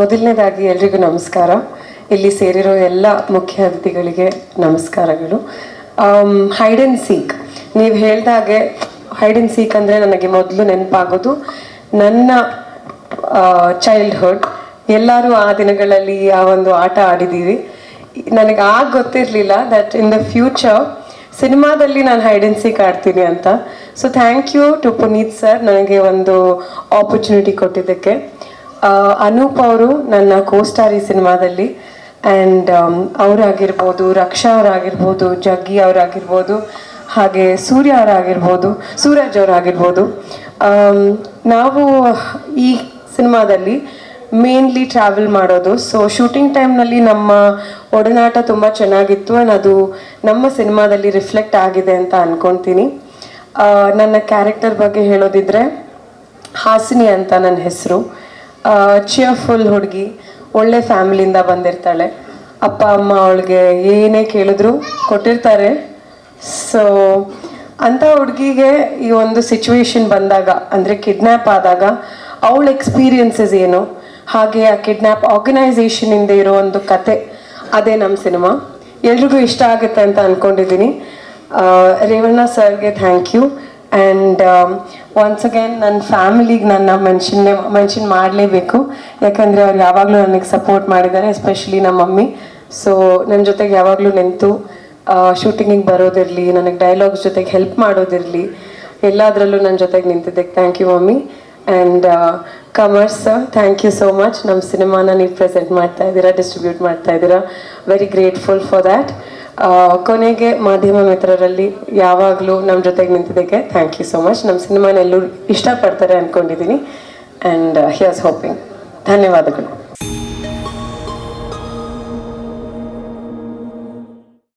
ಮೊದಲನೇದಾಗಿ ಎಲ್ರಿಗೂ ನಮಸ್ಕಾರ. ಇಲ್ಲಿ ಸೇರಿರೋ ಎಲ್ಲ ಮುಖ್ಯ ಅತಿಥಿಗಳಿಗೆ ನಮಸ್ಕಾರಗಳು. ಹೈಡ್ ಆ್ಯಂಡ್ ಸೀಕ್ ನೀವು ಹೇಳಿದಾಗೆ ಹೈಡ್ ಆ್ಯಂಡ್ ಸೀಕ್ ಅಂದರೆ ನನಗೆ ಮೊದಲು ನೆನಪಾಗೋದು ನನ್ನ ಚೈಲ್ಡ್ಹುಡ್ ಎಲ್ಲರೂ ಆ ದಿನಗಳಲ್ಲಿ ಆ ಒಂದು ಆಟ ಆಡಿದ್ದೀವಿ. ನನಗೆ ಆಗ ಗೊತ್ತಿರಲಿಲ್ಲ ದಟ್ ಇನ್ ದ ಫ್ಯೂಚರ್ ಸಿನಿಮಾದಲ್ಲಿ ನಾನು ಹೈಡ್ ಆ್ಯಂಡ್ ಸೀಕ್ ಆಡ್ತೀನಿ ಅಂತ. So thank you to Puneeth sir ನನಗೆ ಒಂದು ಆಪರ್ಚುನಿಟಿ ಕೊಟ್ಟಿದ್ದಕ್ಕೆ. ಅನೂಪ್ ಅವರು ನನ್ನ ಕೋಸ್ಟಾರ್ ಈ ಸಿನಿಮಾದಲ್ಲಿ ಆ್ಯಂಡ್ ಅವರಾಗಿರ್ಬೋದು ರಕ್ಷಾ ಅವರಾಗಿರ್ಬೋದು ಜಗ್ಗಿ ಅವರಾಗಿರ್ಬೋದು ಹಾಗೆ ಸೂರ್ಯ ಅವರಾಗಿರ್ಬೋದು ಸೂರಜ್ ಅವರಾಗಿರ್ಬೋದು. ಆಮ್, ನಾವು ಈ ಸಿನಿಮಾದಲ್ಲಿ ಮೇನ್ಲಿ ಟ್ರಾವೆಲ್ ಮಾಡೋದು. ಸೊ ಶೂಟಿಂಗ್ ಟೈಮ್ನಲ್ಲಿ ನಮ್ಮ ಒಡನಾಟ ತುಂಬ ಚೆನ್ನಾಗಿತ್ತು ಆ್ಯಂಡ್ ಅದು ನಮ್ಮ ಸಿನಿಮಾದಲ್ಲಿ ರಿಫ್ಲೆಕ್ಟ್ ಆಗಿದೆ ಅಂತ ಅಂದ್ಕೊತೀನಿ ನನ್ನ ಕ್ಯಾರೆಕ್ಟರ್ ಬಗ್ಗೆ ಹೇಳೋದಿದ್ರೆ ಹಾಸಿನಿ ಅಂತ ನನ್ನ ಹೆಸರು. ಚಿಯರ್ಫುಲ್ ಹುಡುಗಿ, ಒಳ್ಳೆ ಫ್ಯಾಮಿಲಿಯಿಂದ ಬಂದಿರ್ತಾಳೆ. ಅಪ್ಪ, ಅಮ್ಮ ಅವಳಿಗೆ ಏನೇ ಕೇಳಿದ್ರು ಕೊಟ್ಟಿರ್ತಾರೆ. ಸೊ ಅಂಥ ಹುಡುಗಿಗೆ ಈ ಒಂದು ಸಿಚುವೇಶನ್ ಬಂದಾಗ, ಅಂದರೆ ಕಿಡ್ನ್ಯಾಪ್ ಆದಾಗ, ಅವಳ ಎಕ್ಸ್ಪೀರಿಯನ್ಸಸ್ ಏನು? ಹಾಗೆ ಆ ಕಿಡ್ನ್ಯಾಪ್ ಆರ್ಗನೈಸೇಷನಿಂದ ಇರೋ ಒಂದು ಕತೆ, ಅದೇ ನಮ್ಮ ಸಿನಿಮಾ ಎಲ್ರಿಗೂ ಇಷ್ಟ ಆಗುತ್ತೆ ಅಂತ ಅಂದ್ಕೊಂಡಿದ್ದೀನಿ ರೇವಣ್ಣ ಸರ್ಗೆ thank you and once again ನನ್ನ ಫ್ಯಾಮಿಲಿಗೆ ನನ್ನ ಮೆನ್ಷನ್ ಮೆನ್ಷನ್ ಮಾಡಲೇಬೇಕು. ಯಾಕಂದರೆ ಅವ್ರು ಯಾವಾಗಲೂ ನನಗೆ ಸಪೋರ್ಟ್ ಮಾಡಿದ್ದಾರೆ ಎಸ್ಪೆಷಲಿ ನಮ್ಮ ಮಮ್ಮಿ. ಸೊ ನನ್ನ ಜೊತೆಗೆ ಯಾವಾಗಲೂ ನಿಂತು ಶೂಟಿಂಗಿಗೆ ಬರೋದಿರಲಿ, ನನಗೆ ಡೈಲಾಗ್ಸ್ ಜೊತೆಗೆ ಹೆಲ್ಪ್ ಮಾಡೋದಿರಲಿ, ಎಲ್ಲದರಲ್ಲೂ ನನ್ನ ಜೊತೆಗೆ ನಿಂತಿದ್ದಕ್ಕೆ thank you mummy. And commerce thank you so much ನಮ್ಮ ಸಿನಿಮಾನ ನೀವು ಪ್ರೆಸೆಂಟ್ ಮಾಡ್ತಾ ಇದ್ದೀರಾ ಡಿಸ್ಟ್ರಿಬ್ಯೂಟ್ ಮಾಡ್ತಾ ಇದ್ದೀರಾ. ವೆರಿ ಗ್ರೇಟ್ಫುಲ್ ಫಾರ್ ದ್ಯಾಟ್ ಕೊನೆಗೆ ಮಾಧ್ಯಮ ಮಿತ್ರರಲ್ಲಿ ಯಾವಾಗಲೂ ನಮ್ಮ ಜೊತೆಗೆ ನಿಂತಿದ್ದಕ್ಕೆ ಥ್ಯಾಂಕ್ ಯು ಸೊ ಮಚ್ ನಮ್ಮ ಸಿನಿಮಾನ ಎಲ್ಲರೂ ಇಷ್ಟಪಡ್ತಾರೆ ಅಂದ್ಕೊಂಡಿದ್ದೀನಿ ಆ್ಯಂಡ್ ಹಿಯರ್ಸ್ ಹೋಪಿಂಗ್ ಧನ್ಯವಾದಗಳು.